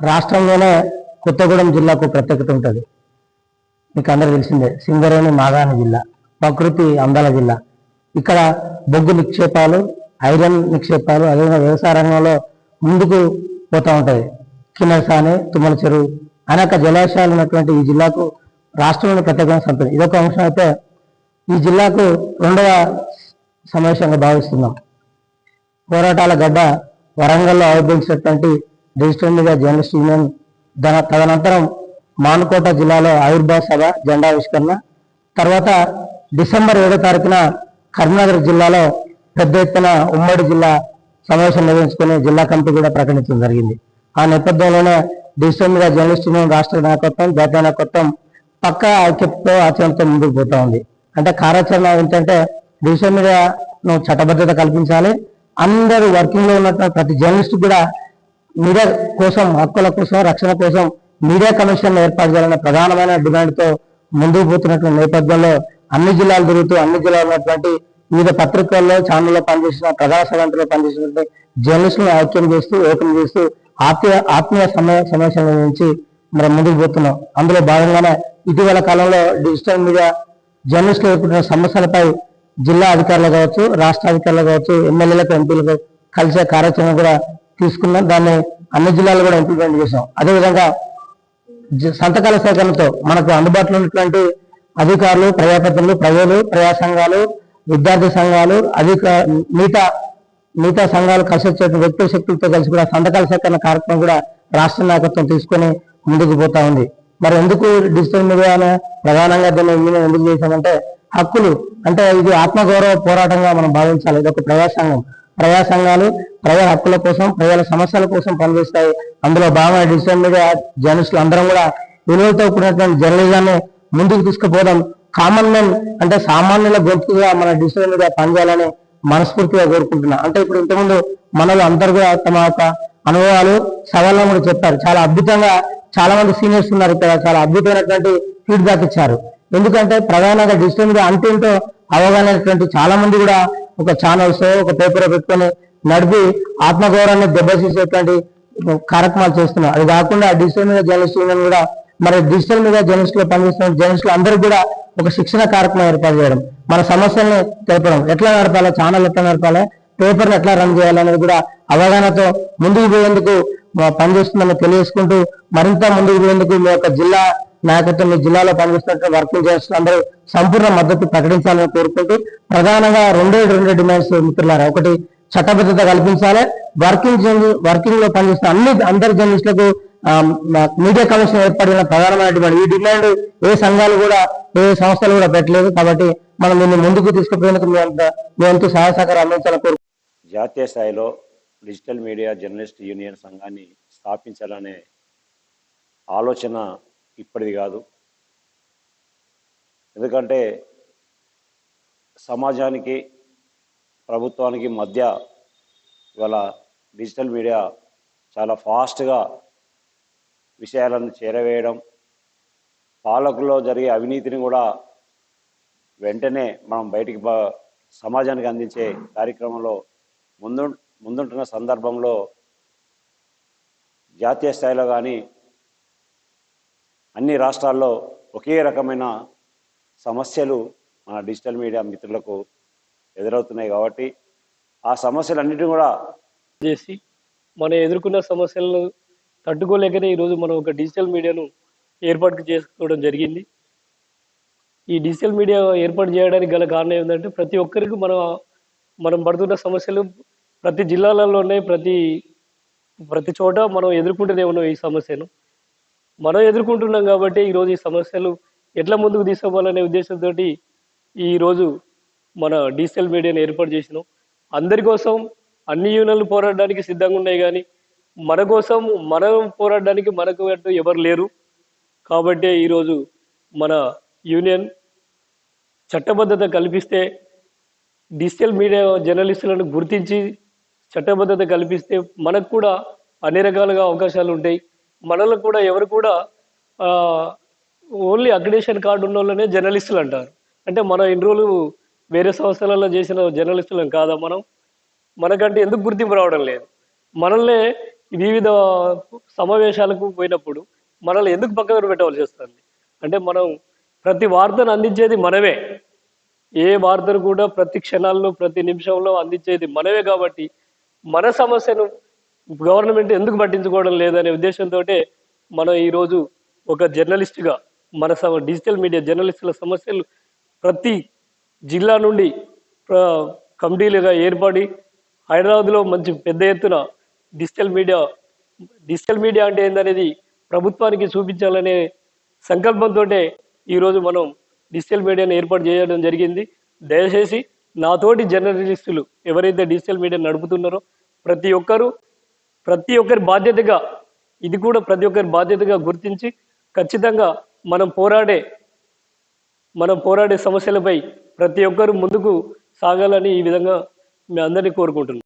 రాష్ట్రంలోనే కొత్తగూడెం జిల్లాకు ప్రత్యేకత ఉంటుంది. మీకు అందరూ తెలిసిందే సింగరేణి మాగాణి జిల్లా ప్రకృతి అందాల జిల్లా. ఇక్కడ బొగ్గు నిక్షేపాలు ఐరన్ నిక్షేపాలు అదేవిధంగా వ్యవసాయ రంగంలో ముందుకు పోతూ ఉంటాయి. కిన్నెరసాని తుమ్మల చెరువు అనేక జలాశయాలు ఉన్నటువంటి ఈ జిల్లాకు రాష్ట్రంలోని ప్రత్యేకమైన సంపద. ఇదొక అంశం అయితే ఈ జిల్లాకు రెండవ సమావేశంగా భావిస్తున్నాం. పోరాటాల గడ్డ వరంగల్లో ఆవిర్భవించినటువంటి డిజిటల్ మీడియా జర్నలిస్ట్ యూనియన్ దాని తదనంతరం మానుకోట జిల్లాలో ఆవిర్భావ సభ జెండా ఆవిష్కరణ తర్వాత డిసెంబర్ ఏడో తారీఖున కరీంనగర్ జిల్లాలో పెద్ద ఎత్తున ఉమ్మడి జిల్లా సమావేశం నిర్వహించుకుని జిల్లా కమిటీ కూడా ప్రకటించడం జరిగింది. ఆ నేపథ్యంలోనే డిజిటల్ మీడియా జర్నలిస్ట్ యూనియన్ రాష్ట్ర నాయకత్వం జాతీయ నాయకత్వం పక్క ఐక్యతతో ఆచరణతో ముందుకు పోతా ఉంది. అంటే కార్యాచరణ ఏంటంటే డిజిటల్ మీడియాను చట్టబద్ధత కల్పించాలి. అందరూ వర్కింగ్లో ఉన్నట్టు ప్రతి జర్నలిస్ట్ కూడా మీడియా కోసం హక్కుల కోసం రక్షణ కోసం మీడియా కమిషన్ ఏర్పాటు చేయాలనే ప్రధానమైన డిమాండ్తో ముందుకు పోతున్నటువంటి నేపథ్యంలో అన్ని జిల్లాలు తిరుగుతూ అన్ని జిల్లాలు ఉన్నటువంటి వివిధ పత్రికల్లో ఛానల్లో పనిచేసిన ప్రధాన సభంలో పనిచేసినటువంటి జర్నలిస్టులను ఐక్యం చేస్తూ ఓపెన్ చేస్తూ ఆత్మీయ ఆత్మీయ సమయ సమావేశం నుంచి మనం ముందుకు పోతున్నాం. అందులో భాగంగానే ఇటీవల కాలంలో డిజిటల్ మీడియా జర్నలిస్టులు ఎదుర్కొంటున్న సమస్యలపై జిల్లా అధికారులు కావచ్చు రాష్ట్ర అధికారులు కావచ్చు ఎమ్మెల్యేలకు ఎంపీలకు కలిసే కార్యాచరణ కూడా తీసుకున్నాం దాన్ని అన్ని జిల్లాలు కూడా ఇంప్లిమెంట్ చేసాం అదేవిధంగా సంతకాల సేకరణతో మనకు అందుబాటులో ఉన్నటువంటి అధికారులు ప్రజాప్రతినిధులు ప్రజలు ప్రజా సంఘాలు విద్యార్థి సంఘాలు అధిక మిగతా మిగతా సంఘాలు కలిసి వచ్చే వ్యక్తుల శక్తులతో కలిసి కూడా సంతకాల సేకరణ కార్యక్రమం కూడా రాష్ట్ర నాయకత్వం తీసుకొని ముందుకు పోతా ఉంది. మరి ఎందుకు డిజిటల్ మీడియాను ప్రధానంగా దీన్ని ఎందుకు చేశామంటే హక్కులు అంటే ఇది ఆత్మగౌరవ పోరాటంగా మనం భావించాలి. ఇది ఒక ప్రజాసంఘం. ప్రజా సంఘాలు ప్రజల హక్కుల కోసం ప్రజల సమస్యల కోసం పనిచేస్తాయి. అందులో భాగంగా డిజిటల్ మీడియా జర్నలిస్టులు అందరం కూడా విలువలతో కూడినటువంటి జర్నలిజాన్ని ముందుకు తీసుకుపోవడం కామన్ మెన్ అంటే సామాన్యుల గొంతుగా మన డిజిటల్ మీడియా పనిచేయాలని మనస్ఫూర్తిగా కోరుకుంటున్నా. అంటే ఇప్పుడు ఇంతకుముందు మనలో అందరు కూడా తమ యొక్క అనుభవాలు సవాళ్ళను కూడా చెప్పారు. చాలా అద్భుతంగా చాలా మంది సీనియర్స్ ఉన్నారు ఇక్కడ. చాలా అద్భుతమైనటువంటి ఫీడ్బ్యాక్ ఇచ్చారు. ఎందుకంటే ప్రధానంగా డిజిటల్ మీడియా అంతేంటో అవగాహనటువంటి చాలా మంది కూడా ఒక ఛానల్స్ ఒక పేపర్ పెట్టుకొని నడిపి ఆత్మగౌరవాన్ని దెబ్బతీసేటువంటి కార్యక్రమాలు చేస్తున్నారు. అది కాకుండా డిజిటల్ మీడియా జర్నలిస్ట్ యూనియన్ కూడా మరి డిజిటల్ మీడియా జర్నలిస్ట్లో పనిచేస్తున్న జర్నలిస్టులు అందరికీ కూడా ఒక శిక్షణ కార్యక్రమం ఏర్పాటు చేయడం మన సమస్యల్ని తెలపడం. ఎట్లా నడపాలి? ఛానల్ ఎట్లా నడపాలి? పేపర్ని ఎట్లా రన్ చేయాలనేది కూడా అవగాహనతో ముందుకు పోయేందుకు పనిచేస్తుందని తెలియజేసుకుంటూ మరింత ముందుకు పోయేందుకు మీ యొక్క జిల్లా నాయకత్వం మీ జిల్లాలో పనిచేస్తున్న వర్కింగ్ జర్నలిస్టులు అందరూ సంపూర్ణ మద్దతు ప్రకటించాలని కోరుకుంటూ ప్రధానంగా రెండే రెండు డిమాండ్స్ మిత్రులారా. ఒకటి చట్టబద్ధత కల్పించాలి. వర్కింగ్ జర్నలి- వర్కింగ్లో పనిచేస్తున్న అన్ని అందరి జర్నలిస్టులకు మీడియా కమిషన్ ఏర్పడిన ప్రధానమైన డిమాండ్ ఈ డిమాండ్ ఏ సంఘాలు కూడా ఏ సంస్థలు కూడా పెట్టలేదు కాబట్టి మనం దీన్ని ముందుకు తీసుకుపోయేందుకు మీ అంత సహాయ సహకారం అందించాలని కోరు జాతీయ స్థాయిలో డిజిటల్ మీడియా జర్నలిస్ట్ యూనియన్ సంఘాన్ని స్థాపించాలనే ఆలోచన ఇప్పటిది కాదు. ఎందుకంటే సమాజానికి ప్రభుత్వానికి మధ్య ఇవాళ డిజిటల్ మీడియా చాలా ఫాస్ట్గా విషయాలను చేరవేయడం పాలకుల్లో జరిగే అవినీతిని కూడా వెంటనే మనం బయటికి సమాజానికి అందించే కార్యక్రమంలో ముందు ముందుంటున్న సందర్భంలో జాతీయ స్థాయిలో కానీ అన్ని రాష్ట్రాల్లో ఒకే రకమైన సమస్యలు మన డిజిటల్ మీడియా మిత్రులకు ఎదురవుతున్నాయి కాబట్టి ఆ సమస్యలన్నిటిని కూడా చేసి మనం ఎదుర్కొన్న సమస్యలను తట్టుకోలేకనే ఈరోజు మనం ఒక డిజిటల్ మీడియాను ఏర్పాటు చేసుకోవడం జరిగింది. ఈ డిజిటల్ మీడియా ఏర్పాటు చేయడానికి గల కారణం ఏంటంటే ప్రతి ఒక్కరికి మనం మనం పడుతున్న సమస్యలు ప్రతి జిల్లాలలో ఉన్నాయి ప్రతి ప్రతి చోట మనం ఎదుర్కొంటూనే ఉన్నాం ఈ సమస్యను. మనం ఎదుర్కొంటున్నాం కాబట్టి ఈరోజు ఈ సమస్యలు ఎట్లా ముందుకు తీసుకోవాలనే ఉద్దేశంతో ఈరోజు మన డిజిటల్ మీడియాను ఏర్పాటు చేసినాం. అందరి కోసం అన్ని యూనియన్లు పోరాడడానికి సిద్ధంగా ఉన్నాయి కానీ మన కోసం మనం పోరాడడానికి మనకు అటు ఎవరు లేరు. కాబట్టి ఈరోజు మన యూనియన్ చట్టబద్ధత కల్పిస్తే డిజిటల్ మీడియా జర్నలిస్టులను గుర్తించి చట్టబద్ధత కల్పిస్తే మనకు కూడా అన్ని రకాలుగా అవకాశాలు ఉంటాయి. మనలో కూడా ఎవరు కూడా ఓన్లీ అక్రిడేషన్ కార్డు ఉన్న వాళ్ళనే జర్నలిస్టులు అంటారు. అంటే మనం ఇన్ని రోజులు వేరే సంస్థలలో చేసిన జర్నలిస్టులం కాదా మనం? మనకంటే ఎందుకు గుర్తింపు రావడం లేదు. మనల్నే వివిధ సమావేశాలకు పోయినప్పుడు మనల్ని ఎందుకు పక్కన పెట్టవలసి వస్తుంది? అంటే మనం ప్రతి వార్తను అందించేది మనమే. ఏ వార్తను కూడా ప్రతి క్షణాల్లో ప్రతి నిమిషంలో అందించేది మనమే కాబట్టి మన సమస్యను గవర్నమెంట్ ఎందుకు పట్టించుకోవడం లేదనే ఉద్దేశంతో మనం ఈరోజు ఒక జర్నలిస్ట్గా మన డిజిటల్ మీడియా జర్నలిస్టుల సమస్యలు ప్రతి జిల్లా నుండి కమిటీలుగా ఏర్పడి హైదరాబాద్లో మంచి పెద్ద ఎత్తున డిజిటల్ మీడియా డిజిటల్ మీడియా అంటే ఏందనేది ప్రభుత్వానికి చూపించాలనే సంకల్పంతో ఈరోజు మనం డిజిటల్ మీడియాను ఏర్పాటు చేయడం జరిగింది. దయచేసి నాతోటి జర్నలిస్టులు ఎవరైతే డిజిటల్ మీడియా నడుపుతున్నారో ప్రతి ఒక్కరూ ప్రతి ఒక్కరి బాధ్యతగా ఇది కూడా ప్రతి ఒక్కరి బాధ్యతగా గుర్తించి ఖచ్చితంగా మనం పోరాడే మనం పోరాడే సమస్యలపై ప్రతి ఒక్కరూ ముందుకు సాగాలని ఈ విధంగా మీ అందరినీ కోరుకుంటున్నాం.